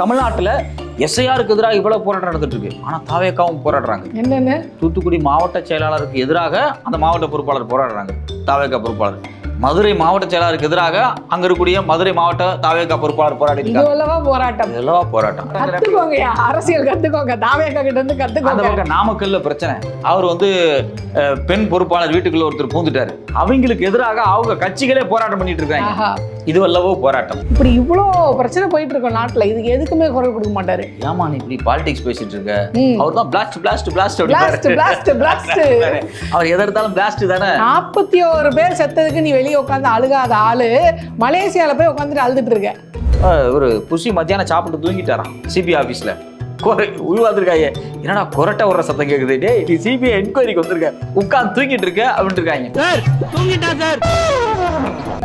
தமிழ்நாட்டுல எஸ்ஐஆருக்கு எதிராக இவ்வளவு போராட்டம் நடந்துட்டு இருக்கு ஆனா தாவேக்காவும் போராடுறாங்க. என்னன்னு? தூத்துக்குடி மாவட்ட செயலாளருக்கு எதிராக அந்த மாவட்ட பொறுப்பாளர் போராடுறாங்க. தாவேக்கா பொறுப்பாளர். மதுரை மாவட்ட செயலாளருக்கு எதிராக அங்க இருக்கக்கூடிய மதுரை மாவட்ட தாவேக்கா பொறுப்பாளர் போராடி போராட்டம்? போராட்டம். கத்துக்கோங்க அரசியல் கத்துக்கோங்க. தாவேக்கா கிட்ட இருந்து அந்த கத்துக்கோங்க பக்கம் நாமக்கல்ல பிரச்சனை. அவர் வந்து பெண் பொறுப்பாளர் வீட்டுக்குள்ள ஒருத்தர் பூந்துட்டாரு. அவங்களுக்கு எதிராக அவங்க கட்சிகளே போராட்டம் பண்ணிட்டு இருக்காங்க. இது வல்லவோ போராட்டம். இப்படி இவ்வளோ பிரச்சனை போயிட்டு இருக்கோம் நாட்டுல. இதுக்கு எதுக்குமே குரல் கொடுக்க மாட்டாரு. ஏமா நீ இப்படி பாலிடிக்ஸ் பேசிட்டு இருக்க. அவர் தான் blast blast blast blast blast blast அவர் எதை எடுத்தாலும் பிளாஸ்ட் தானே? நாற்பத்தி ஓரு பேர் செத்ததுக்கு நீ வெளியே உட்காந்து அழுகாத ஆளு மலேசியால போய் உட்காந்துட்டு அழுதுட்டு இருக்க. அஹ் ஒரு புஷி மத்தியானம் சாப்பிட்டு தூங்கிட்டாராம் சிபிஐ ஆஃபீஸில் கொரை உருவாந்துருக்காங்க என்னடா கொரட்டை வர்ற சத்தம் கேட்குது டேய் நீ சிபிஐ என்கொயரிக்கு வந்திருக்க. உட்காந்து தூங்கிட்டு இருக்க அப்படின்ட்டு இருக்காங்க. சார் தூங்கிட்டான் சார்.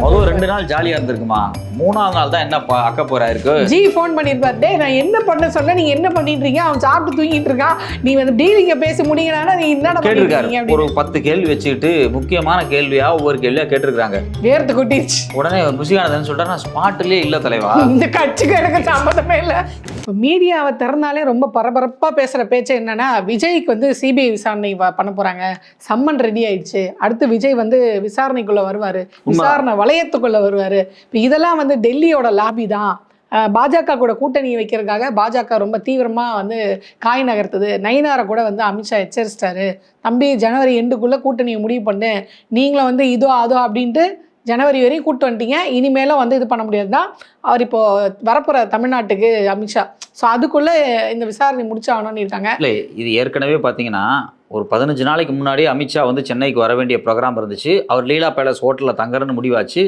முதல் ரெண்டு நாள் ஜாலியா இருந்திருக்குமா? மூணாவது நாள் தான் என்ன அக்க போறா இருக்கு? ஜி ஃபோன் பண்ணிருப்பாரு டேய் நான் என்ன பண்ண சொன்ன நீங்க என்ன பண்ணிட்டு இருக்கீங்க அவன் சாப்பிட்டு தூங்கிட்டு இருக்கான். நீ வந்து டீலிங்க பேசி முடிங்கனா நீ என்னடா கேட்டிருக்காரு. ஒரு பத்து கேள்வி வச்சுக்கிட்டு முக்கியமான கேள்வியா ஒவ்வொரு கேள்வியா கேட்டிருக்காங்க வேர்த்து கொட்டிடுச்சு உடனே புஷியானதன் சொல்லிட்டாரு நான் ஸ்பாட்லயே இல்ல தலைவா. இந்த கட்சிக்கு எனக்கு சம்மந்தமே இல்லை. இப்போ மீடியாவை திறந்தாலே ரொம்ப பரபரப்பாக பேசுகிற பேச்சு என்னன்னா விஜய்க்கு வந்து சிபிஐ விசாரணை பண்ண போகிறாங்க சம்மன் ரெடி ஆயிடுச்சு. அடுத்து விஜய் வந்து விசாரணைக்குள்ளே வருவார். விசாரணை வளையத்துக்குள்ளே வருவார். இப்போ இதெல்லாம் வந்து டெல்லியோட லாபி தான். பாஜக கூட கூட்டணி வைக்கிறதுக்காக பாஜக ரொம்ப தீவிரமாக வந்து காய் நகர்த்துது. நயினாரை கூட வந்து அமித்ஷா எச்சரிச்சிட்டாரு. தம்பி ஜனவரி எண்டுக்குள்ளே கூட்டணியை முடிவு பண்ணு. நீங்களும் வந்து இதோ அதோ அப்படின்ட்டு ஜனவரி வரையும் கூட்டு வந்துட்டீங்க. இனிமேலும் வந்து இது பண்ண முடியாது தான். அவர் இப்போ வரப்போகிற தமிழ்நாட்டுக்கு அமித்ஷா. ஸோ அதுக்குள்ளே இந்த விசாரணை முடிச்சாகணும்னு இருக்காங்க. இல்லை இது ஏற்கனவே பார்த்தீங்கன்னா ஒரு பதினஞ்சு நாளைக்கு முன்னாடி அமித்ஷா வந்து சென்னைக்கு வர வேண்டிய ப்ரோக்ராம் இருந்துச்சு. அவர் லீலா பேலஸ் ஹோட்டலில் தங்குறன்னு முடிவாச்சு.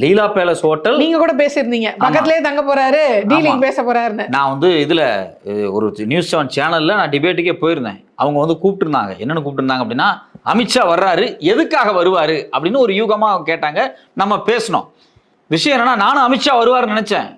லீலா பேலஸ் ஹோட்டல். நீங்க கூட பேசியிருந்தீங்க. பக்கத்துலேயே தங்க போறாரு டீலிங் பேச போறாருன்னு. நான் வந்து இதில் ஒரு நியூஸ் செவன் சேனலில் நான் டிபேட்டுக்கே போயிருந்தேன். அவங்க வந்து கூப்பிட்டுருந்தாங்க. என்னென்னு கூப்பிட்டுருந்தாங்க அப்படின்னா அமித்ஷா வர்றாரு எதுக்காக வருவார் அப்படின்னு ஒரு யூகமாக கேட்டாங்க. நம்ம பேசணும். விஷயம் என்னன்னா நானும் அமித்ஷா வருவாருன்னு நினைச்சேன்.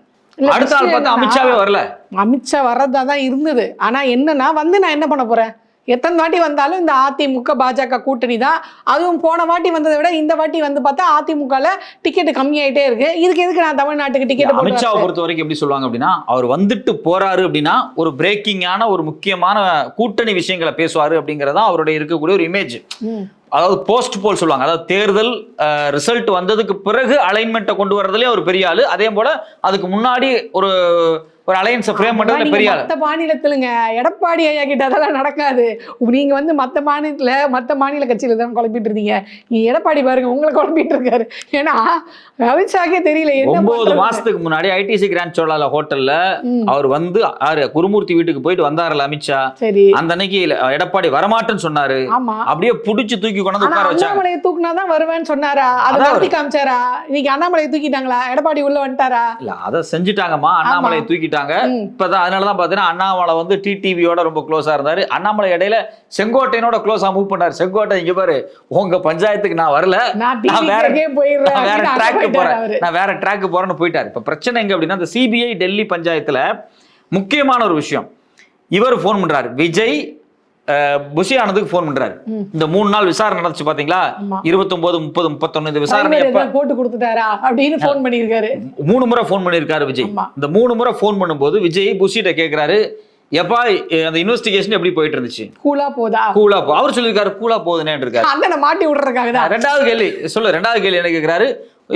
அடுத்த ஆள் பார்த்தா அமித்ஷாவே வரல. அமித்ஷா வர்றதா தான் இருந்தது. ஆனா என்னன்னா வந்து நான் என்ன பண்ண போறேன்? எத்தனை வாட்டி வந்தாலும் இந்த அதிமுக பாஜக கூட்டணி தான். அதுவும் போன வாட்டி வந்ததை விட இந்த வாட்டி வந்து பார்த்தா அதிமுகல டிக்கெட் கம்மியாயிட்டே இருக்கு. இதுக்கு எதுக்கு நான் தமிழ்நாட்டுக்கு டிக்கெட் அமித்ஷாவை பொறுத்த வரைக்கும் எப்படி சொல்லுவாங்க அப்படின்னா அவர் வந்துட்டு போறாரு அப்படின்னா ஒரு பிரேக்கிங்கான ஒரு முக்கியமான கூட்டணி விஷயங்களை பேசுவாரு அப்படிங்கறதா அவருடைய இருக்கக்கூடிய ஒரு இமேஜ். அதாவது போஸ்ட் போல் சொல்லுவாங்க. அதாவது தேர்தல் ரிசல்ட் வந்ததுக்கு பிறகு அலைன்மெண்ட்டை கொண்டு வரதுலயே அவர் பெரிய ஆளு. அதே போல அதுக்கு முன்னாடி ஒரு ஒரு அலையன்ஸை ஃப்ரேம் நீங்க பெரிய ஆளு. மத்த மாநிலத்திலுங்க எடப்பாடி ஐயா கிட்ட அதெல்லாம் நடக்காது. நீங்க வந்து மத்த மாநிலத்துல மத்த மாநில கட்சியில தான் குழப்பிட்டு இருந்தீங்க நீங்க எடப்பாடி பாருங்க உங்களை குழப்பிட்டு இருக்காரு. ஏன்னா அமித்ஷாக்கே தெரியல ஒன்பது? மாசத்துக்கு முன்னாடி ஐடிசி கிராண்ட் சோழால ஹோட்டல்ல அவர் வந்து ஆறு குருமூர்த்தி வீட்டுக்கு போயிட்டு வந்தாருல அமித்ஷா. சரி. அந்த அன்னைக்கு எடப்பாடி வரமாட்டேன்னு சொன்னாரு. அப்படியே புடிச்சு தூக்கி கொண்டு உட்கார வச்சாங்க. அண்ணாமலையை தூக்குனாதான் வருவேன்னு சொன்னாரா? அதை நடத்தி காமிச்சாரா? இன்னைக்கு அண்ணாமலையை தூக்கிட்டாங்களா? எடப்பாடி உள்ள வந்துட்டாரா? இல்ல அதை செஞ்சுட்டாங்கம்மா. அண்ணாமலையை தூக்கிட்டாங்க. ம். இப்பதான் அதனாலதான் பாத்தீங்கன்னா அண்ணாமலை வந்து டிடிவியோட ரொம்ப க்ளோஸா இருந்தாரு. அண்ணாமலை இடையில செங்கோட்டையனோட க்ளோஸா மூவ் பண்ணாரு. செங்கோட்டை இங்க பாரு உங்க பஞ்சாயத்துக்கு நான் வரல. நான் வேற- வேற அப்படின்னு அங்க ட்ராக் போயிட்டாரு போறேன். நான் வேற ட்ராக் போறேன்னு போயிட்டாரு. இப்ப பிரச்சனை எங்க அப்படின்னா இந்த சிபிஐ டெல்லி பஞ்சாயத்துல முக்கியமான ஒரு விஷயம். இவர் ஃபோன் பண்றாரு. விஜய் புஷி ஆனதுக்கு ஃபோன் பண்றாரு. இந்த மூணு நாள் விசாரணை நடந்துச்சு பாத்தீங்களா. இருபத்தொன்பது முப்பது முப்பத்தொன்னு இந்த விசாரணை போட்டு கொடுத்துட்டாரா? அப்படின்னு ஃபோன் பண்ணியிருக்காரு. மூணு முறை ஃபோன் பண்ணியிருக்காரு விஜய். இந்த மூணு முறை ஃபோன் பண்ணும்போது விஜய் புஷிட்ட கேக்குறாரு எப்பா அந்த இன்வெஸ்டிகேஷன் எப்படி போயிட்டு இருந்துச்சு? கூலா போதா? கூலா போ அவர் சொல்லியிருக்காரு கூலா போகுதுன்னு இருக்காரு அண்ணனை மாட்டி விடுறதுக்காக ரெண்டாவது கேள்வி சொல்லு ரெண்டாவது கேள்வி என்ன கேக்குறாரு?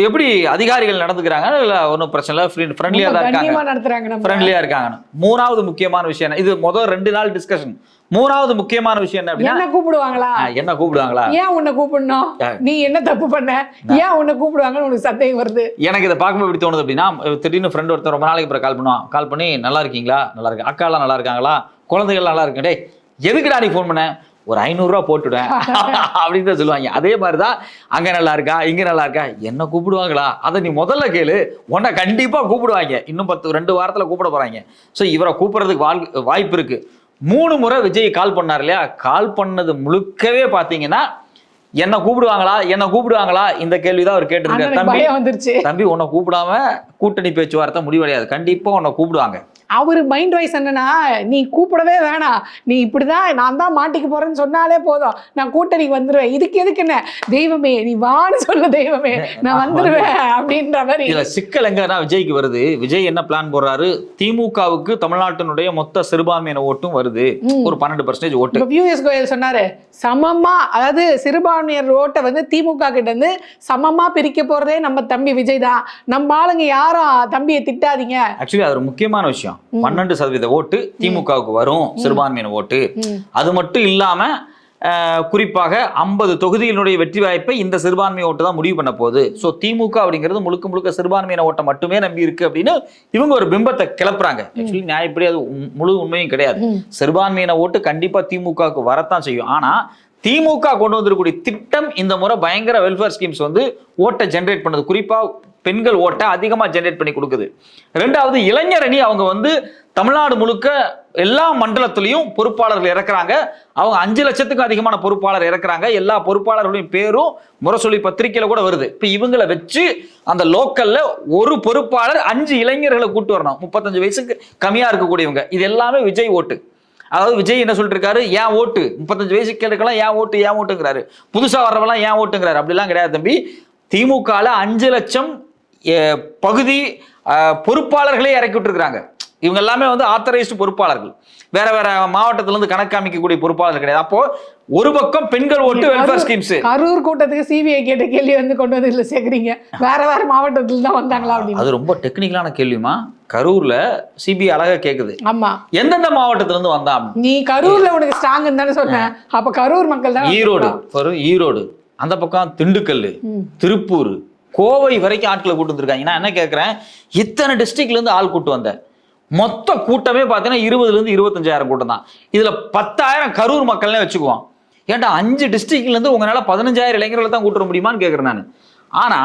எப்படி அதிகாரிகள் நடந்துக்கிறாங்க? இல்ல ஒன்றும் பிரச்சனை இல்லை ஃப்ரெண்ட்லியா ரொம்ப தான் இருக்காங்க. கண்ணியமா நடத்துறாங்க நம்ம ஃப்ரெண்ட்லியா இருக்காங்க மூணாவது முக்கியமான விஷயம் இது முதல் ரெண்டு நாள் டிஸ்கஷன் மூணாவது முக்கியமான விஷயம் என்ன அப்படின்னா என்ன கூப்பிடுவாங்களா? என்ன கூப்பிடுவாங்களா? ஏன் உன்னை கூப்பிடணும். நீ என்ன தப்பு பண்ண? ஏன் உன்னை கூப்பிடுவாங்கன்னு உனக்கு சந்தேகம் வருது. எனக்கு இதை பார்க்கும்போது எப்படி தோணுது அப்படின்னா திடீர்னு ஃப்ரெண்ட் ஒருத்தர் ரொம்ப நாளைக்கு அப்புறம் கால் பண்ணுவான். கால் பண்ணி நல்லா இருக்கீங்களா? நல்லா இருக்கு? அக்காலாம் நல்லா இருக்காங்களா? குழந்தைகள் நல்லா இருக்கு? டேய் எதுக்குடா நீ ஃபோன் பண்ண? ஒரு ஐநூறுரூவா போட்டுவிடேன் அப்படின்னு தான் சொல்லுவாங்க. அதே மாதிரி தான் அங்கே நல்லா இருக்கா? இங்கே நல்லா இருக்கா? என்ன கூப்பிடுவாங்களா? அதை நீ முதல்ல கேளு. உன்னை கண்டிப்பாக கூப்பிடுவாங்க. இன்னும் பத்து ரெண்டு வாரத்தில் கூப்பிட போகிறாங்க ஸோ இவரை கூப்பிடுறதுக்கு வாழ் வாய்ப்பு இருக்கு. மூணு முறை விஜய் கால் பண்ணார் இல்லையா? கால் பண்ணது முழுக்கவே பார்த்தீங்கன்னா என்ன கூப்பிடுவாங்களா? என்ன கூப்பிடுவாங்களா? இந்த கேள்விதான் அவர் கேட்டிருக்காரு. தம்பி வந்துருச்சு. தம்பி உன்னை கூப்பிடாம கூட்டணி பேச்சுவார்த்தை முடிவடையாது. கண்டிப்பா உன்னை கூப்பிடுவாங்க. அவர் மைண்ட் வைஸ் என்னன்னா நீ கூப்பிடவே வேணாம். நீ இப்படிதான் நான் தான் மாட்டிக்க போறேன்னு சொன்னாலே போதும். நான் கூட்டணிக்கு வந்துருவேன். இதுக்கு எதுக்கு என்ன? தெய்வமே நீ வான்னு சொல்ல தெய்வமே. நான் வந்துருவேன் அப்படின்ற மாதிரி. இதுல சிக்கல் எங்கன்னா விஜய்க்கு வருது? விஜய் என்ன பிளான் போடுறாரு? திமுகவுக்கு தமிழ்நாட்டினுடைய மொத்த சிறுபான்மையின ஓட்டும் வருது. ஒரு பன்னெண்டு பர்சன்டேஜ் ஓட்டு. பியூஎஸ் கோயல் சொன்னாரு சமமா அதாவது சிறுபான்மையர் ஓட்டை வந்து திமுக கிட்ட இருந்து சமமா பிரிக்க போறதே நம்ம தம்பி விஜய் தான். நம்ம ஆளுங்க யாரும் தம்பியை திட்டாதீங்க. ஆக்சுவலி அது ஒரு முக்கியமான விஷயம். பன்னெண்டு சதவீத ஓட்டு திமுகவுக்கு வரும் சிறுபான்மையின ஓட்டு. அது மட்டும் இல்லாம குறிப்பாக ஐம்பது தொகுதியினுடைய வெற்றி வாய்ப்பை இந்த சிறுபான்மை ஓட்டு தான் முடிவு பண்ண போகுது. ஸோ திமுக அப்படிங்கிறது முழுக்க முழுக்க சிறுபான்மையின ஓட்டை மட்டுமே நம்பி இருக்கு அப்படின்னு இவங்க ஒரு பிம்பத்தை கிளப்புறாங்க. ஆக்சுவலி நியாயப்படி அது முழு உண்மையும் கிடையாது. சிறுபான்மையின ஓட்டு கண்டிப்பா திமுகவுக்கு வரத்தான் செய்யும். ஆனா திமுக கொண்டு வந்திருக்கக்கூடிய திட்டம் இந்த முறை பயங்கர வெல்ஃபேர் ஸ்கீம்ஸ் வந்து ஓட்டை ஜென்ரேட் பண்ணுது. குறிப்பா பெண்கள் ஓட்டை அதிகமாக ஜென்ரேட் பண்ணி கொடுக்குது. ரெண்டாவது இளைஞர் அணி அவங்க வந்து தமிழ்நாடு முழுக்க எல்லா மண்டலத்திலையும் பொறுப்பாளர்கள் இறக்குறாங்க. அவங்க அஞ்சு லட்சத்துக்கும் அதிகமான பொறுப்பாளர் இறக்குறாங்க. எல்லா பொறுப்பாளர்களுடைய பேரும் முரசொலி பத்திரிகையில கூட வருது. இப்போ இவங்களை வச்சு அந்த லோக்கல்ல ஒரு பொறுப்பாளர் அஞ்சு இளைஞர்களை கூட்டு வரணும். முப்பத்தஞ்சு வயசுக்கு கம்மியா இருக்கக்கூடியவங்க. இது எல்லாமே விஜய் ஓட்டு. அதாவது விஜய் என்ன சொல்லிட்டு இருக்காரு ஏன் ஓட்டு? முப்பத்தஞ்சு வயசு கேட்டுக்கலாம் ஏன் ஓட்டு? ஏன் ஓட்டுங்கிறாரு. புதுசா வர்றவெல்லாம் ஏன் ஓட்டுங்கிறாரு? அப்படிலாம் கிடையாது தம்பி. திமுகல அஞ்சு லட்சம் பகுதி பொறுப்பாளர்களே இறக்கி விட்டுருக்காங்க இவங்க எல்லாமே வந்து ஆத்தரைஸ்டு பொறுப்பாளர்கள். வேற வேற மாவட்டத்துல இருந்து கணக்கு காமிக்கக்கூடிய பொறுப்பாளர்கள் கிடையாது. அப்போ ஒரு பக்கம் பெண்கள் ஓட்டு வெல்ஃபேர் ஸ்கீம்ஸ் கரூர் கூட்டத்துக்கு சிபிஐ கேட்ட கேள்வி வந்து கொண்டு வந்து இதுல சேர்க்குறீங்க வேற வேற மாவட்டத்துல தான் வந்தாங்களா அப்படின்னு. அது ரொம்ப டெக்னிக்கலான கேள்விமா கரூர்ல சிபிஐ அழகா கேக்குது. ஆமா. எந்தெந்த மாவட்டத்துல இருந்து வந்தான் நீ கரூர்ல உனக்கு ஸ்ட்ராங் தானே சொன்னேன் அப்ப கரூர் மக்கள் தான் ஈரோடு ஈரோடு. அந்த பக்கம் திண்டுக்கல். திருப்பூர் கோவை வரைக்கும் ஆட்களை கூட்டு வந்திருக்காங்க. நான் என்ன கேட்குறேன் இத்தனை டிஸ்ட்ரிக்ட்ல இருந்து ஆள் கூட்டு வந்த. மொத்த கூட்டமே பார்த்தீங்கன்னா இருபதுல இருந்து இருபத்தஞ்சாயிரம் கூட்டம் தான். இதுல பத்தாயிரம் கரூர் மக்கள்னே வச்சுக்குவோம். ஏன்டா அஞ்சு டிஸ்ட்ரிக்ட்ல இருந்து உங்களால பதினஞ்சாயிரம் இளைஞர்களை தான் கூட்டு முடியுமான்னு கேட்குறேன் நான். ஆனா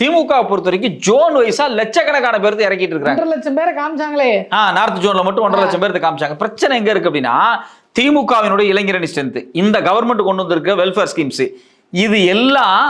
திமுக பொறுத்த வரைக்கும் ஜோன் வைஸா லட்சக்கணக்கான பேர்த்து இறக்கிட்டு இருக்காங்க ஒன்றரை லட்சம் பேரை காமிச்சாங்களே. ஆ நார்த் ஜோன்ல மட்டும் ஒன்றரை லட்சம் பேருக்கு காமிச்சாங்க. பிரச்சனை எங்க இருக்கு அப்படின்னா திமுகவினுடைய இளைஞரணி ஸ்ட்ரென்த் இந்த கவர்மெண்ட் கொண்டு வந்திருக்க வெல்ஃபேர் ஸ்கீம்ஸ் இது எல்லாம்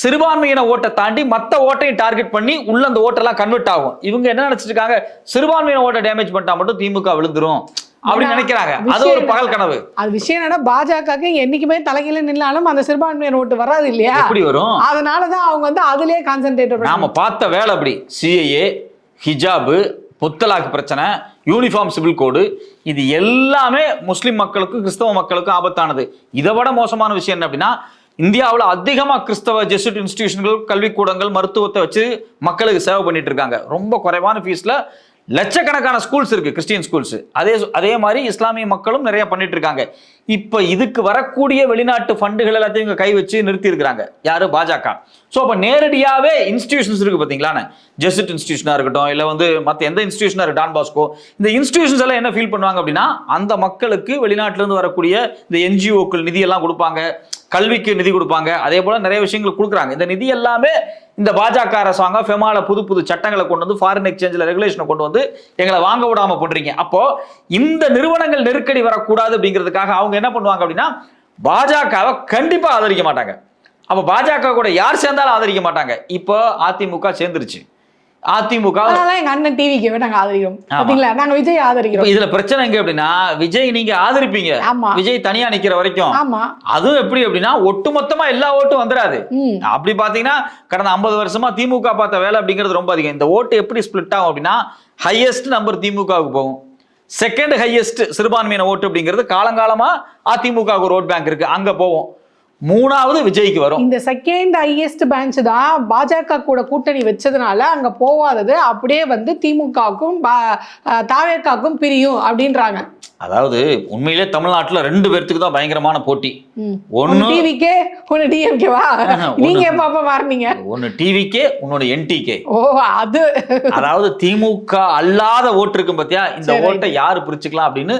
சிறுபான்மையின ஓட்டை தாண்டி மத்த ஓட்டையும் டார்கெட் பண்ணி உள்ள அந்த ஓட்டெல்லாம் கன்வெர்ட் ஆகும். இவங்க என்ன நினைச்சிட்டு இருக்காங்க? சிறுபான்மையின ஓட்டை டேமேஜ் பண்ணிட்டா மட்டும் திமுக விழுந்துரும் அப்படின்னு நினைக்கிறாங்க. அது ஒரு பகல் கனவு. அது விஷயம் என்னன்னா பாஜகக்கு என்னைக்குமே தலைகீழ நின்னாலும் அந்த சிறுபான்மையர் ஓட்டு வராது இல்லையா? எப்படி வரும்? அதனாலதான் அவங்க வந்து அதுலயே கான்சென்ட்ரேட் நாம பார்த்த வேலை அப்படி. சிஏஏ ஹிஜாபு முத்தலாக் பிரச்சனை யூனிஃபார்ம் சிவில் கோடு இது எல்லாமே முஸ்லிம் மக்களுக்கும் கிறிஸ்தவ மக்களுக்கும் ஆபத்தானது. இதை விட மோசமான விஷயம் என்ன அப்படின்னா இந்தியாவில் அதிகமாக கிறிஸ்தவ ஜெசுட் இன்ஸ்டிடியூஷன்கள் கல்விக்கூடங்கள் மருத்துவத்தை வச்சு மக்களுக்கு சேவை பண்ணிட்டு இருக்காங்க. ரொம்ப குறைவான ஃபீஸில் லட்சக்கணக்கான ஸ்கூல்ஸ் இருக்கு கிறிஸ்டியன் ஸ்கூல்ஸ் அதே அதே மாதிரி இஸ்லாமிய மக்களும் நிறைய பண்ணிட்டு இருக்காங்க. இப்போ இதுக்கு வரக்கூடிய வெளிநாட்டு ஃபண்டுகள் எல்லாத்தையும் இங்கே கை வச்சு நிறுத்தி இருக்கிறாங்க யாரு? பாஜக. ஸோ அப்போ நேரடியாகவே இன்ஸ்டிடியூஷன்ஸ் இருக்கு பார்த்தீங்களாண்ணே ஜெசிட் இன்ஸ்டியூஷனாக இருக்கட்டும் இல்லை வந்து மற்ற எந்த இன்ஸ்டியூஷனாக இருக்கு? டான் பாஸ்கோ இந்த இன்ஸ்டிடியூஷன்ஸ் எல்லாம் என்ன ஃபீல் பண்ணுவாங்க அப்படின்னா அந்த மக்களுக்கு வெளிநாட்டுல இருந்து வரக்கூடிய இந்த என்ஜிஓக்கள் நிதி எல்லாம் கொடுப்பாங்க கல்விக்கு நிதி கொடுப்பாங்க அதே போல நிறைய விஷயங்கள் கொடுக்குறாங்க. இந்த நிதி எல்லாமே இந்த பாஜக அரசாங்கம் ஃபெமால புது புது சட்டங்களை கொண்டு வந்து ஃபாரின் எக்ஸ்சேஞ்சில் ரெகுலேஷனை கொண்டு வந்து எங்களை வாங்க விடாம பண்றீங்க அப்போ இந்த நிறுவனங்கள் நெருக்கடி வரக்கூடாது அப்படிங்கிறதுக்காக அவங்க என்ன பண்ணுவாங்க அப்படின்னா பாஜகவை கண்டிப்பா ஆதரிக்க மாட்டாங்க. அப்ப பாஜக கூட யார் சேர்ந்தாலும் ஆதரிக்க மாட்டாங்க. இப்போ அதிமுக சேர்ந்துருச்சு. அதிமுக எங்க அண்ணன் டிவிக்கு நாங்க ஆதரிக்கிறோம். பாத்தீங்களா? நாங்க விஜய் ஆதரிக்கிறோம். இதுல பிரச்சனை எங்க அப்படின்னா விஜய் நீங்க ஆதரிப்பீங்க. விஜய் தனியா நிக்கிற வரைக்கும். ஆமா. அதுவும் எப்படி அப்படின்னா ஒட்டுமொத்தமா எல்லா ஓட்டும் வந்துடாது அப்படி பாத்தீங்கன்னா கடந்த ஐம்பது வருஷமா திமுக பார்த்த வேலை அப்படிங்கிறது ரொம்ப அதிகம். இந்த ஓட்டு எப்படி ஸ்பிளிட் ஆகும் அப்படின்னா ஹையஸ்ட் நம்பர் திமுகவுக்கு போகும். செகண்ட் ஹையஸ்ட் சிறுபான்மையின ஓட்டு அப்படிங்கிறது காலங்காலமா அதிமுக ஒரு ஓட் பேங்க் இருக்கு. அங்க போவோம். மூணாவது விஜய்க்கு வரும். இந்த செகண்ட் ஹையஸ்ட் பேங்க் தான் பாஜக கூட கூட்டணி வச்சதுனால அங்க போகாதது அப்படியே வந்து திமுகவுக்கும் தாவேக்காக்கும் பிரியும் அப்படின்றாங்க. அதாவது உண்மையிலே தமிழ்நாட்டுல ரெண்டு பேர்த்துக்கு தான் பயங்கரமான போட்டி. ஒன்னு டிவிக்கே ஒன்னு டிஎம்கேவா நீங்க எப்ப மாறினீங்க? ஒன்னு டிவிக்கே இன்னொன்னு என்டிகே ஓ அது. அதாவது திமுக அல்லாத ஓட்டு இருக்கும் பாத்தியா? இந்த. ஓட்டை யாரு பிரிச்சுக்கலாம் அப்படின்னு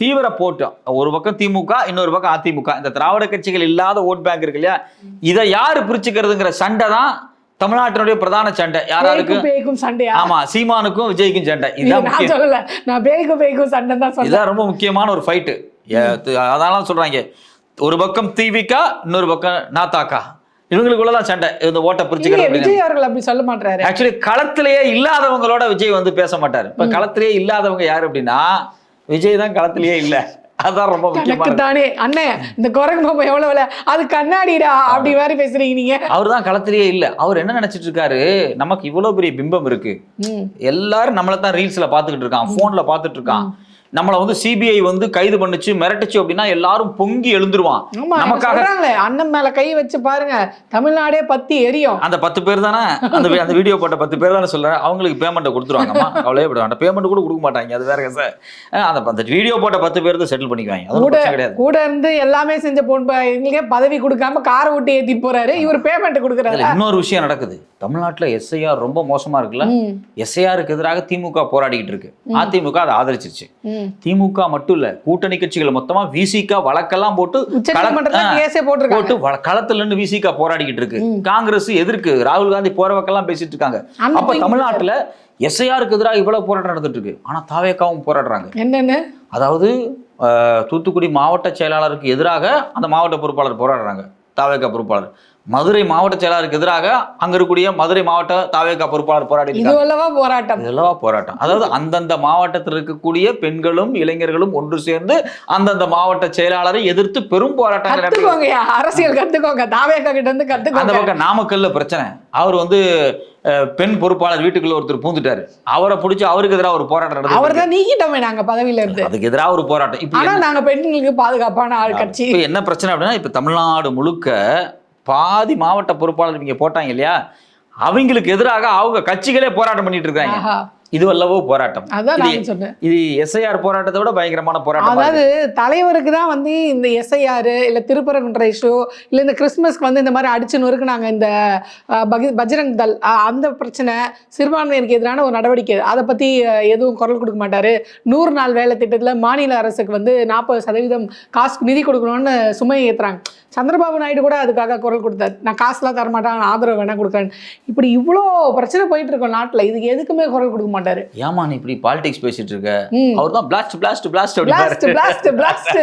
தீவிர போட்டம் ஒரு பக்கம் திமுக இன்னொரு பக்கம் அதிமுக. இந்த திராவிட கட்சிகள் இல்லாத ஓட் பேங்க் இருக்கு இல்லையா? இதை யாரு பிரிச்சுக்கிறதுங்கிற சண்டை தான் தமிழ்நாட்டினுடைய பிரதான சண்டை. யாராருக்கு பேய்க்கும் பேய்க்கும் சண்டையா? ஆமா சீமானுக்கும் விஜய்க்கும் சண்டை. சொல்லல. நான் பேய்க்கும் பேய்க்கும் சண்டை தான் இதான் ரொம்ப முக்கியமான ஒரு ஃபைட்டு அதனால சொல்றாங்க. ஒரு பக்கம் திவிக இன்னொரு பக்கம் நாத்தாக்கா. இவங்களுக்குள்ளதான் சண்டை. இந்த ஓட்ட பிரிச்சுக்கிறது விஜய் அவர்கள் அப்படி சொல்ல மாட்டாரு ஆக்சுவலி களத்திலேயே இல்லாதவங்களோட விஜய் வந்து பேச மாட்டாரு. இப்ப களத்திலேயே இல்லாதவங்க யாரு அப்படின்னா விஜய் தான் களத்திலேயே இல்ல. அதான் ரொம்ப எனக்கு தானே அண்ணே இந்த குரங்கு பொம்மை எவ்வளவு விலை? அது கண்ணாடிடா அப்படி மாதிரி பேசுறீங்க நீங்க. அவர் தான் களத்திலேயே இல்ல. அவர் என்ன நினைச்சிட்டு இருக்காரு? நமக்கு இவ்வளவு பெரிய பிம்பம் இருக்கு. எல்லாரும் நம்மளை தான் ரீல்ஸ்ல பாத்துக்கிட்டு இருக்கான் போன்ல பாத்துட்டு இருக்கான். நம்மள வந்து சிபிஐ வந்து கைது பண்ணுச்சு மிரட்டுச்சு அப்படின்னா எல்லாரும் பொங்கி எழுந்துருவான். நமக்காக அண்ணன் மேல கை வச்சு பாருங்க தமிழ்நாடே பத்தி எரியும். அந்த பத்து பேர் தானே? அந்த அந்த வீடியோ போட்ட பத்து பேர் தானே சொல்றேன் அவங்களுக்கு பேமெண்ட் கொடுத்துருவாங்கம்மா பட வேண்டாம். பேமெண்ட் கூட கொடுக்க மாட்டாங்க அது வேற சார் அந்த அந்த வீடியோ போட்ட பத்து பேர் தான் செட்டில் பண்ணிக்குவாங்க. கூட கிடையாது. கூட இருந்து எல்லாமே செஞ்ச பொண்ணு எங்களுக்கே பதவி கொடுக்காம காரை விட்டு ஏத்திட்டு போறாரு. இவர் பேமெண்ட் கொடுக்குறாரு? இன்னொரு விஷயம் நடக்குது. தமிழ்நாட்டுல எஸ்ஐஆர் ரொம்ப மோசமா இருக்குல்ல? எஸ்ஐஆருக்கு எதிராக திமுக போராடிக்கிட்டு இருக்கு. அதிமுக அதை ஆதரிச்சிருச்சு. திமுக மட்டும் இல்ல கூட்டணி கட்சிகள் மொத்தமா விசிக வழக்கெல்லாம் போட்டு போட்டு களத்துல நின்று விசிக போராடிக்கிட்டு இருக்கு. காங்கிரஸ் எதிர்க்கு ராகுல் காந்தி போற பக்கம்லாம் பேசிட்டு இருக்காங்க. அப்ப தமிழ்நாட்டுல எஸ்ஐஆருக்கு எதிராக இவ்வளவு போராட்டம் நடந்துட்டு இருக்கு ஆனா தாவேக்காவும் போராடுறாங்க. என்னன்னு? அதாவது தூத்துக்குடி மாவட்ட செயலாளருக்கு எதிராக அந்த மாவட்ட பொறுப்பாளர் போராடுறாங்க. தாவேக்கா பொறுப்பாளர். மதுரை மாவட்ட செயலாளருக்கு எதிராக அங்க இருக்கக்கூடிய மதுரை மாவட்ட தாவேக்கா பொறுப்பாளர் போராடி போராட்டம்? இதெல்லாம் போராட்டம். அதாவது அந்தந்த மாவட்டத்தில் இருக்கக்கூடிய பெண்களும் இளைஞர்களும் ஒன்று சேர்ந்து அந்தந்த மாவட்ட செயலாளரை எதிர்த்து பெரும் கத்துக்கோங்க அரசியல் கத்துக்கோங்க. தாவேக்கா கிட்ட இருந்து அந்த கத்துக்கோங்க பக்கம் நாமக்கல்ல பிரச்சனை. அவர் வந்து பெண் பொறுப்பாளர் வீட்டுக்குள்ள ஒருத்தர் பூந்துட்டாரு. அவரை பிடிச்சி அவருக்கு எதிராக ஒரு போராட்டம் நடந்து அவர் தான் நீக்கிட்டோமே நாங்க பதவியில இருந்து. அதுக்கு எதிராக ஒரு போராட்டம். இப்ப நாங்க பெண்களுக்கு பாதுகாப்பான ஆள் கட்சி. என்ன பிரச்சனை அப்படின்னா இப்ப தமிழ்நாடு முழுக்க பாதி மாவட்ட பொறுப்பாளர் இங்க போட்டாங்க இல்லையா? அவங்களுக்கு எதிராக அவங்க கட்சிகளே போராட்டம் பண்ணிட்டு இருக்காங்க. இது வல்லவோ போராட்டம். அதான் நான் சொன்னேன். இது எஸ்ஐஆர் போராட்டத்தை விட பயங்கரமான போராட்டம் அதாவது தலைவருக்கு தான் வந்து இந்த எஸ்ஐஆர் இல்ல திருப்பரங்குன்ற இஷ்யூ இல்ல இந்த கிறிஸ்மஸ்க்கு வந்து இந்த மாதிரி அடிச்சு நொறுக்குனாங்க இந்த பஜ்ரங் தல் அந்த பிரச்சனை சிறுபான்மையினருக்கு எதிரான ஒரு நடவடிக்கை. அதை பத்தி அஹ், எதுவும் குரல் கொடுக்க மாட்டாரு. நூறு நாள் வேலை திட்டத்துல மாநில அரசுக்கு வந்து நாற்பது சதவீதம் காசு நிதி கொடுக்கணும்னு சுமை ஏத்துறாங்க. சந்திரபாபு நாயுடு கூட அதுக்காக குரல் கொடுத்தாரு. நான் காசுலாம் தர மாட்டேன் நான் ஆதரவு வேணா கொடுக்குறேன். இப்படி இவ்வளோ பிரச்சனை போயிட்டு இருக்கோம் நாட்டுல. இதுக்கு எதுக்குமே குரல் கொடுக்க மாட்டாரு. ஏமா நீ இப்படி பாலிடிக்ஸ் பேசிட்டு இருக்க. அவர் தான் blast blast blast blast blast blast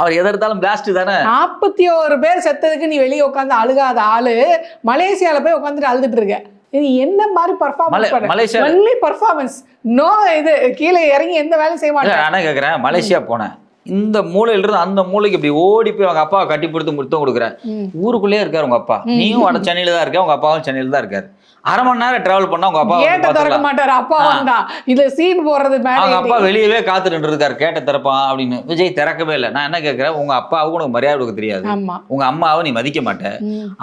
அவர் எதை எடுத்தாலும் பிளாஸ்ட் தானே? நாற்பத்தி ஒரு பேர் செத்ததுக்கு நீ வெளியே உட்காந்து அழுகாத ஆளு. மலேசியால போய் உட்காந்துட்டு அழுதுட்டு இருக்க. இது என்ன மாதிரி பர்ஃபார்மன்ஸ் பண்ண? மலேசியா பர்ஃபார்மன்ஸ் நோ இது. கீழே இறங்கி எந்த வேலையும் செய்ய மாட்டேன். நான் என்ன கேக்குறேன். மலேசியா போனேன். இந்த மூலையில இருந்து அந்த மூலைக்கு இப்படி ஓடி போய் அவங்க அப்பாவை கட்டி பிடித்து முத்தம் கொடுக்குறேன். ஊருக்குள்ளேயே இருக்காரு உங்க அப்பா. நீயும் வட சென்னையில தான் இருக்க உங்க அப்பாவும் சென்னையில தான் இருக்காரு. அரை மணி நேரம் டிராவல் பண்ணா உங்க அப்பா கேட்ட திறக்க. மாட்டாரு அப்பா வந்தா. இது சீன் போடுறது அவங்க அப்பா வெளியவே காத்துட்டு இருக்காரு கேட்ட திறப்பான் அப்படின்னு. விஜய் திறக்கவே இல்லை. நான் என்ன கேக்குறேன் உங்க அப்பாவுக்கு உனக்கு மரியாதை கொடுக்க தெரியாது. உங்க அம்மாவை நீ மதிக்க மாட்ட.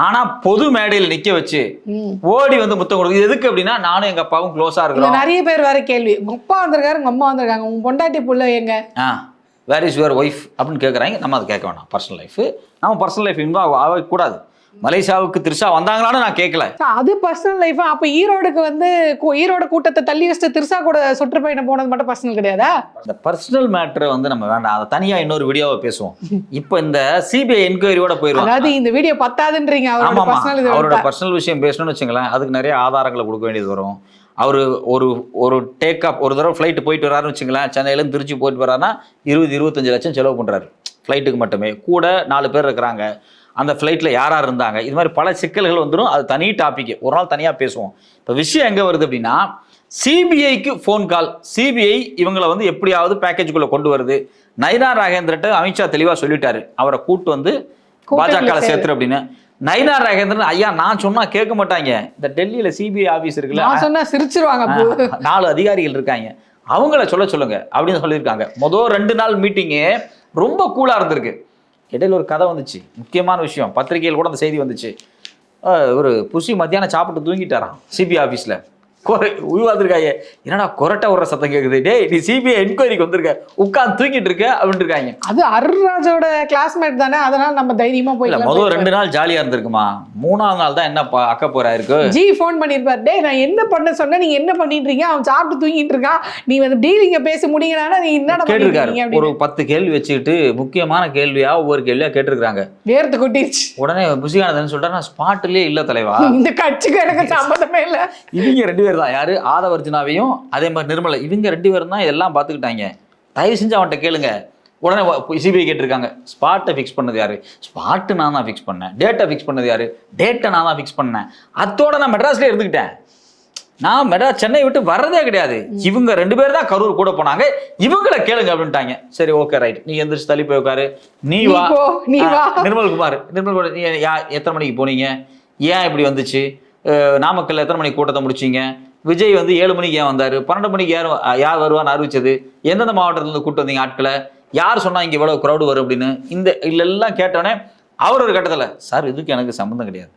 ஆனா பொது மேடையில் நிக்க வச்சு. ஓடி வந்து முத்தம் கொடுக்கு இது எதுக்கு அப்படின்னா நானும் எங்க அப்பாவும் க்ளோஸா இருக்கிறோம். நிறைய பேர் வேற கேள்வி. உங்க அப்பா வந்திருக்காரு உங்க அம்மா வந்திருக்காங்க. உங்க பொண்டாட்டி புள்ள எங்க? வேர் இஸ் யுவர் ஒய்ஃப் அப்படின்னு கேட்குறாங்க நம்ம அதை கேட்க வேணாம். பர்சனல் லைஃப் நம்ம பர்சனல் லைஃப் இன்வால்வ் ஆகக்கூடாது. மலேசியாவுக்கு திருஷா வந்தாங்களான்னு நான் கேட்கல அது பர்சனல் லைஃப் அப்ப ஈரோடுக்கு வந்து ஈரோடு கூட்டத்தை தள்ளி வச்சுட்டு திருசா கூட சுற்றுப்பயணம் போனது மட்டும் பர்சனல் கிடையாதா? இந்த பர்சனல் மேட்ரை வந்து நம்ம வேண்டாம். அதை தனியா இன்னொரு வீடியோவை பேசுவோம். இப்போ இந்த சிபிஐ என்கொயரியோட போயிடுவோம் அதாவது இந்த வீடியோ பத்தாதுன்றீங்க அவரோட பர்சனல் விஷயம் பேசணும்னு வச்சுங்களேன். அதுக்கு நிறைய ஆதாரங்களை கொடுக்க வேண்டியது வரும். அவர் ஒரு ஒரு டேக் அப் ஒரு தடவை ஃப்ளைட் போயிட்டு வராருன்னு வச்சுங்களேன் சென்னையிலேருந்து திருச்சி போயிட்டு வராருன்னா இருபது இருபத்தஞ்சு லட்சம் செலவு பண்ணுறாரு ஃப்ளைட்டுக்கு மட்டுமே. கூட நாலு பேர் இருக்கிறாங்க. அந்த ஃப்ளைட்டில் யார் யார் இருந்தாங்க? இது மாதிரி பல சிக்கல்கள் வந்துடும் அது தனி டாபிக் ஒரு நாள் தனியாக பேசுவோம். இப்போ விஷயம் எங்கே வருது அப்படின்னா சிபிஐக்கு ஃபோன் கால் சிபிஐ இவங்களை வந்து எப்படியாவது பேக்கேஜுக்குள்ளே கொண்டு வருது. நைனா ராகேந்திரட்ட அமித்ஷா தெளிவாக சொல்லிட்டாரு. அவரை கூட்டு வந்து பாஜக சேரு. சேர்த்துரு அப்படின்னு. நயினா ராகேந்திரன் ஐயா நான் சொன்னா கேட்க மாட்டாங்க. இந்த டெல்லியில சிபிஐ ஆபீஸ் இருக்குல்ல நான் சொன்னா சிரிச்சிருவாங்க நாலு அதிகாரிகள் இருக்காங்க. அவங்கள சொல்ல சொல்லுங்க அப்படின்னு சொல்லியிருக்காங்க. மொதல் ரெண்டு நாள் மீட்டிங்கு ரொம்ப கூலா இருந்திருக்கு. இடையில ஒரு கதை வந்துச்சு. முக்கியமான விஷயம். பத்திரிகையில் கூட அந்த செய்தி வந்துச்சு. ஒரு புசி மத்தியானம் சாப்பிட்டு தூங்கிட்டாராம். சிபிஐ ஆபீஸ்ல. கொரை உருவாந்துருக்காங்க என்னடா கொரட்டை விடுற சத்தம் கேக்குது? டேய் நீ சிபிஐ என்கொயரிக்கு வந்திருக்க. உட்காந்து தூங்கிட்டு இருக்க அப்படின்ட்டு இருக்காங்க. அது அருண்ராஜோட கிளாஸ்மேட் தானே அதனால நம்ம தைரியமா போயிடலாம் முதல் ரெண்டு நாள் ஜாலியா இருந்திருக்குமா? மூணாவது நாள் தான் என்ன அக்க போறா இருக்கு? ஜி ஃபோன் பண்ணிருப்பாரு டேய் நான் என்ன பண்ண சொன்னேன்? நீங்க என்ன பண்ணிட்டு இருக்கீங்க? அவன் சாப்பிட்டு தூங்கிட்டு இருக்கான். நீ வந்து டீலிங்க பேசி முடிங்கனா நீ என்னடா கேட்டிருக்காரு. ஒரு அப்படின்னு. பத்து கேள்வி வச்சுக்கிட்டு முக்கியமான கேள்வியா ஒவ்வொரு கேள்வியா கேட்டிருக்காங்க வேர்த்து கொட்டிருச்சு. உடனே புசிகானந்தன் சொல்றாரு நான் ஸ்பாட்லயே இல்ல தலைவா. இந்த கட்சிக்கு எனக்கு சம்மந்தமே இல்ல. இவங்க ரெண்டு பேர் தான் யாரு? ஆதவர்ஜுனாவையும் அதே மாதிரி நிர்மலை. இவங்க ரெண்டு பேரும் தான் எல்லாம் பார்த்துக்கிட்டாங்க. தயவு செஞ்சு அவன்கிட்ட கேளுங்க. உடனே சிபிஐ கேட்டிருக்காங்க. ஸ்பாட்டை ஃபிக்ஸ் பண்ணது யாரு? ஸ்பாட்டு நான் தான் ஃபிக்ஸ் பண்ணேன். டேட்டை ஃபிக்ஸ் பண்ணது யாரு? டேட்டை நான் தான் ஃபிக்ஸ் பண்ணேன். அத்தோட நான் மெட்ராஸ்ல இருந்துக்கிட்டேன் நான் மெட்ராஸ் சென்னை விட்டு வர்றதே கிடையாது. இவங்க ரெண்டு பேர் தான் கரூர் கூட போனாங்க. இவங்கள கேளுங்க அப்படின்ட்டாங்க. சரி ஓகே ரைட் நீ எந்திரிச்சு தள்ளி போய் உட்காரு. நீ வா. நிர்மல் குமார் நிர்மல் குமார் எத்தனை மணிக்கு போனீங்க? ஏன் இப்படி வந்துச்சு? அஹ், நாமக்கல்ல எத்தனை மணிக்கு கூட்டத்தை முடிச்சீங்க? விஜய் வந்து ஏழு மணிக்கு ஏன் வந்தார்? பன்னெண்டு மணிக்கு யார் யார் வருவான்னு அறிவிச்சது? எந்தெந்த மாவட்டத்துலேருந்து கூட்டு வந்தீங்க ஆட்களை? யார் சொன்னால் இங்கே இவ்வளோ க்ரௌடு வரும் அப்படின்னு? இந்த இல்லெல்லாம் கேட்டோன்னே அவர் ஒரு கட்டத்தில் சார் இதுக்கு எனக்கு சம்மந்தம் கிடையாது.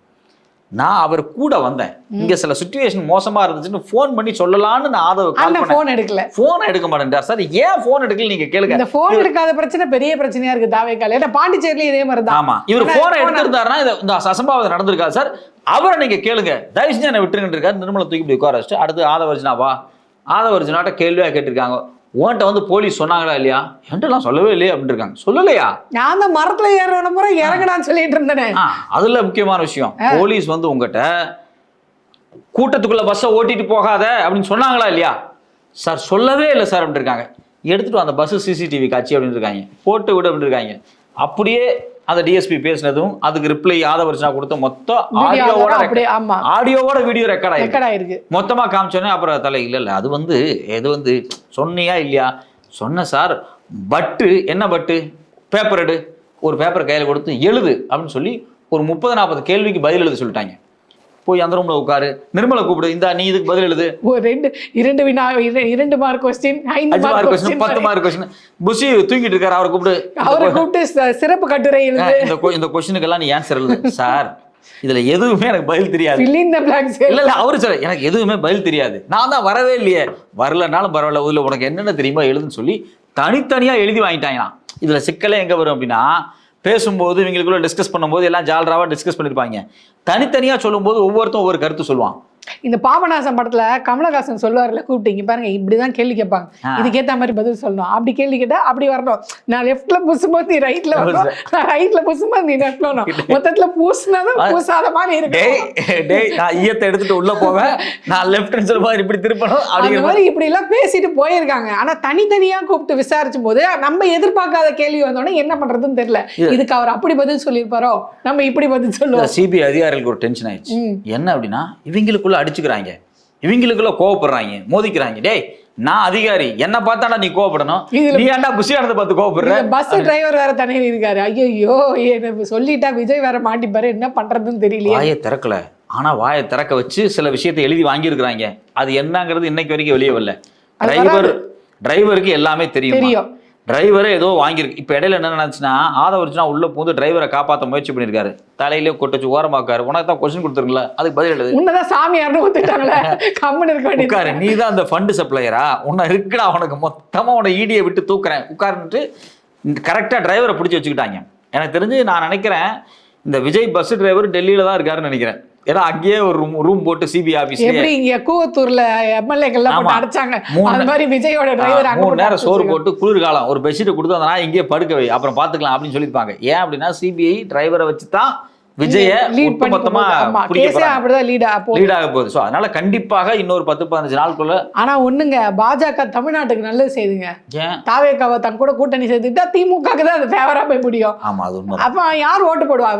நான் அவர் கூட வந்தேன். இங்க சில சுச்சுவேஷன் மோசமா இருந்துச்சுன்னு ஃபோன் பண்ணி சொல்லலாம்னு நான் ஆதவ கால் அண்ணன் பண்ணேன். போன் எடுக்கல. ஃபோன் எடுக்க மாட்டேன்டார் சார் ஏன் ஃபோன் எடுக்கல நீங்க கேளுங்க. இந்த போன் எடுக்காத பிரச்சனை பெரிய பிரச்சனையா இருக்கு தாவேக்கால. ஏன்னா பாண்டிச்சேரியில இதே மாதிரி தான் ஆமா. இவர் ஆனா, போனை phone- எடுத்திருந்தாருன்னா இந்த- அசம்பாவிதம் நடந்திருக்காது. சார் அவரை நீங்க கேளுங்க. தயவு செஞ்சு என்ன விட்டுருங்க இருக்காரு. நிர்மலை தூக்கி இப்படி உட்கார வச்சுட்டு அடுத்து ஆதவர்ஜுனா வா. ஆதவர்ஜுனாட்ட கேள்வியா கேட்டிருக்காங்க. உன்கிட்ட வந்து போலீஸ் சொன்னாங்களா இல்லையா? என்கிட்டலாம் சொல்லவே இல்லையே அப்படின்னு இருக்காங்க. சொல்லலையா? நான் தான் மரத்துல ஏறணும் முறை இறங்கடான்னு சொல்லிட்டு இருந்தேனே. அதுல முக்கியமான விஷயம். போலீஸ் வந்து உங்ககிட்ட கூட்டத்துக்குள்ள பஸ்ஸை ஓட்டிட்டு போகாத அப்படின்னு சொன்னாங்களா இல்லையா? சார் சொல்லவே இல்லை சார் அப்படின்னு இருக்காங்க. எடுத்துட்டு அந்த பஸ் சிசிடிவி காட்சி அப்படின்னு இருக்காங்க. போட்டு விடு அப்படின்னு இருக்காங்க. அப்படியே அந்த டிஎஸ்பி பேசினதும் அதுக்கு ரிப்ளை ஆதவர்ஷனா கொடுத்த மொத்தம் வீடியோவோட ஆடியோவோட ஆடியோவோட வீடியோ ரெக்கார்ட் ரெக்கார்ட் ஆயிருக்கு. மொத்தமா காமிச்சோன்னே அப்புறம் தலை இல்ல இல்ல அது வந்து எது வந்து சொன்னியா இல்லையா? சொன்ன சார் பட்டு என்ன பட்டு பேப்பர் எடு. ஒரு பேப்பர் கையில கொடுத்து எழுது அப்படின்னு சொல்லி ஒரு முப்பது நாற்பது கேள்விக்கு பதில் எழுத சொல்லிட்டாங்க. போய் அந்த ரூம்ல உட்காரு. நிர்மலை கூப்பிடு இந்தா நீ இதுக்கு பதில் எழுது. ரெண்டு இரண்டு வினா இர- இரண்டு மார்க் கொஸ்டின் ஐந்து மார்க் கொஸ்டின் பத்து மார்க் கொஸ்டின் புஷி தூங்கிட்டு இருக்காரு அவரை கூப்பிடு. அவரை கூப்பிட்டு சிறப்பு கட்டுரை எழுது. இந்த இந்த கொஸ்டினுக்கெல்லாம் நீ ஆன்சர் எழுது. சார் இதுல எதுவுமே எனக்கு பதில் தெரியாது. இல்ல இல்ல அவரு சார் எனக்கு எதுவுமே பதில் தெரியாது. நான் தான் வரவே இல்லையே. வரலனாலும் பரவாயில்ல இதுல உனக்கு என்னென்ன தெரியுமோ எழுதுன்னு சொல்லி தனித்தனியா எழுதி வாங்கிட்டாங்களாம். இதுல சிக்கலே எங்க வரும் அப்படின்னா பேசும்போது இவங்களுக்குள்ள டிஸ்கஸ் பண்ணும்போது எல்லாம் ஜாலராவா டிஸ்கஸ் பண்ணிருப்பாங்க. தனித்தனியா சொல்லும்போது ஒவ்வொருத்தரும் ஒவ்வொரு கருத்து சொல்லுவான். இந்த பாபநாசம் படத்துல கமலஹாசன் சொல்லுவார்ல கூப்பிட்டீங்க பாருங்க இப்படிதான் கேள்வி கேட்பாங்க. இதுக்கேத்த மாதிரி பதில் சொல்லணும். அப்படி கேள்வி கேட்டா அப்படி வரணும். நான் லெஃப்ட்ல பூசும்போது நீ ரைட்ல வரணும். நான் ரைட்ல பூசும்போது நீ லெஃப்ட்ல வரணும் மொத்தத்துல பூசினதும் பூசாத மாதிரி இருக்கு டேய் நான் ஈயத்தை எடுத்துட்டு உள்ள போவேன். நான் லெஃப்ட் சொல்ல மாதிரி இப்படி திருப்பணும். அப்படிங்கிற மாதிரி இப்படி எல்லாம் பேசிட்டு போயிருக்காங்க. ஆனா தனித்தனியா கூப்பிட்டு விசாரிச்சும் போது நம்ம எதிர்பார்க்காத கேள்வி வந்தோடனே என்ன பண்றதுன்னு தெரியல. இது- இதுக்கு அவர் அப்படி பதில் சொல்லியிருப்பாரோ? நம்ம இப்படி பதில் சொல்லுவோம். சிபிஐ அதிகாரிகளுக்கு ஒரு டென்ஷன் ஆயிடுச்சு. என்ன அப்படின்னா இவங்களுக்குள்ள அடிச்சுக்கிறாங்க. இவங்களுக்குள்ள கோவப்படுறாங்க. மோதிக்கிறாங்க. டேய் நான் அதிகாரி. என்ன பார்த்தாடா நீ கோவப்படணும். நீ ஏன்டா புஷியானதை பார்த்து கோவப்படுற? பஸ் டிரைவர் வேற தனியில் இருக்காரு. ஐயோ என்ன சொல்லிட்டா விஜய் வேற மாட்டிப்பாரு. என்ன பண்றதுன்னு தெரியலையே. வாயை திறக்கல. ஆனா வாயை திறக்க வச்சு சில விஷயத்தை எழுதி வாங்கியிருக்கிறாங்க. அது என்னங்கிறது இன்னைக்கு வரைக்கும் வெளியே வரல. டிரைவர் டிரைவருக்கு எல்லாமே தெரியும்? தெரியும். டிரைவரே ஏதோ வாங்கியிருக்கு. இப்போ இடையில என்ன நடந்துச்சுன்னா ஆதவர்ச்சுனா உள்ள பூந்து டிரைவரை காப்பாற்ற முயற்சி பண்ணியிருக்காரு. தலையிலே கொட்டச்சு ஓரமாக்காரு. உனக்கு தான் கொஸ்டின் கொடுத்துருங்களா அதுக்கு பதில் எழுது. உன்னதான் சாமியார்னு ஒத்துட்டாங்களே கம்முன்னு இருக்க உட்காரு. நீ தான் அந்த ஃபண்டு சப்ளையரா உன்னை இருக்குடா உனக்கு மொத்தமா உன்னை ஈடியை விட்டு தூக்குறேன். உட்காருன்ட்டு கரெக்டாக டிரைவரை பிடிச்சி வச்சுக்கிட்டாங்க. எனக்கு தெரிஞ்சு நான் நினைக்கிறேன் இந்த விஜய் பஸ் டிரைவர் டெல்லியில தான் இருக்காருன்னு நினைக்கிறேன். ஏன்னா அங்கேயே ஒரு ரூம் ரூம் போட்டு சிபிஐ ஆஃபீஸ்லேயே எப்படி இங்க கூவத்தூர்ல எம்எல்ஏக்கள்லாம் போட்டு. அடைச்சாங்க. அது மாதிரி விஜயோட டிரைவர் மூணு நேரம் சோறு. போட்டு குளிர்காலம். ஒரு பெட்ஷீட் கொடுத்து அந்த இங்கேயே படுக்க வை. அப்புறம் பார்த்துக்கலாம் அப்படின்னு சொல்லியிருப்பாங்க. ஏன் அப்படின்னா சிபிஐ டிரைவரை வச்சு தான் விஜய லீட் அப்படிதான் லீடா லீட் ஆக போகுது. ஸோ அதனால கண்டிப்பாக இன்னொரு பத்து பதினஞ்சு நாளுக்குள்ள ஆனா ஒண்ணுங்க பாஜக தமிழ்நாட்டுக்கு நல்லது செய்துங்க. தாவேக்காவை தன் கூட கூட்டணி சேர்த்துட்டா திமுகக்கு தான் அது ஃபேவரா போய் முடியும். ஆமா அது உண்மை அப்ப யார் ஓட்டு போடுவா?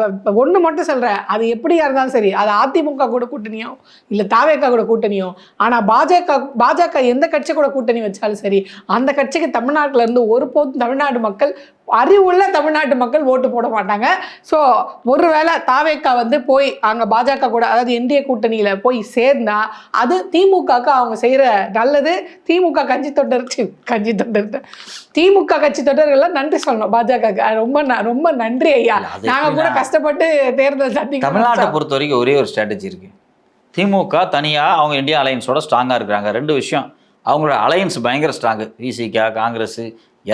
ஒண்ணு மட்டும் சொல்றேன். அது எப்படியா இருந்தாலும் சரி அது அதிமுக கூட கூட்டணியோ இல்ல தாவேக்கா கூட கூட்டணியோ ஆனா பாஜக பாஜக எந்த கட்சி கூட கூட்டணி வச்சாலும் சரி அந்த கட்சிக்கு தமிழ்நாட்டுல இருந்து ஒருபோதும் தமிழ்நாடு மக்கள் அறிவுள்ள தமிழ்நாட்டு மக்கள் ஓட்டு போட மாட்டாங்க. ஸோ ஒருவேளை தாவேக்கா வந்து போய் அங்க பாஜக கூட அதாவது என்டிஏ கூட்டணியில போய் சேர்ந்தா அது திமுகக்கு அவங்க செய்யற நல்லது. திமுக கட்சி தொண்டர் சி, கட்சி தொண்டர் திமுக கட்சி தொண்டர்கள்லாம் நன்றி சொல்லணும் பாஜக ரொம்ப ரொம்ப நன்றி ஐயா. இல்ல, அது நாங்க கூட கஷ்டப்பட்டு தேர்தல் சந்திக்க தமிழ்நாட்டை பொறுத்த வரைக்கும் ஒரே ஒரு ஸ்ட்ராட்டஜி இருக்கு. திமுக தனியா அவங்க இந்தியா அலையன்ஸோட ஸ்ட்ராங்கா இருக்கிறாங்க. ரெண்டு விஷயம் அவங்களோட அலையன்ஸ் பயங்கர ஸ்ட்ராங்கு விசிகா காங்கிரஸ்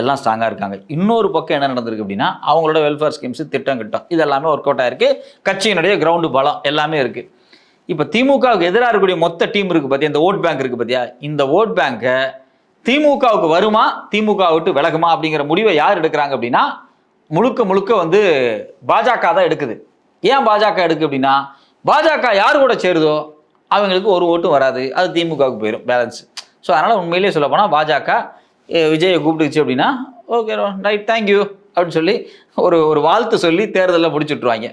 எல்லாம் ஸ்ட்ராங்காக இருக்காங்க. இன்னொரு பக்கம் என்ன நடந்திருக்கு அப்படின்னா அவங்களோட வெல்ஃபேர் ஸ்கீம்ஸ் திட்டம் கிட்டம் இது எல்லாமே ஒர்க் அவுட் ஆயிருக்கு. கட்சியினுடைய கிரவுண்டு பலம் எல்லாமே இருக்குது இப்போ திமுகவுக்கு எதிராக இருக்கக்கூடிய மொத்த டீம் இருக்குது பார்த்தியா இந்த ஓட் பேங்க் இருக்குது பார்த்தியா இந்த ஓட் பேங்கை திமுகவுக்கு வருமா? திமுக விட்டு விலகுமா? அப்படிங்கிற முடிவை யார் எடுக்கிறாங்க அப்படின்னா முழுக்க முழுக்க வந்து பாஜக தான் எடுக்குது. ஏன் பாஜக எடுக்கு அப்படின்னா பாஜக யார் கூட சேருதோ அவங்களுக்கு ஒரு ஓட்டும் வராது. அது திமுகவுக்கு போயிடும் பேலன்ஸ் ஸோ அதனால் உண்மையிலேயே சொல்ல போனால் பாஜக விஜயை கூப்பிட்டுச்சு அப்படின்னா ஓகே ரைட் தேங்க்யூ அப்படின்னு சொல்லி ஒரு ஒரு வாழ்த்து சொல்லி தேர்தலில் முடிச்சுட்ருவாங்க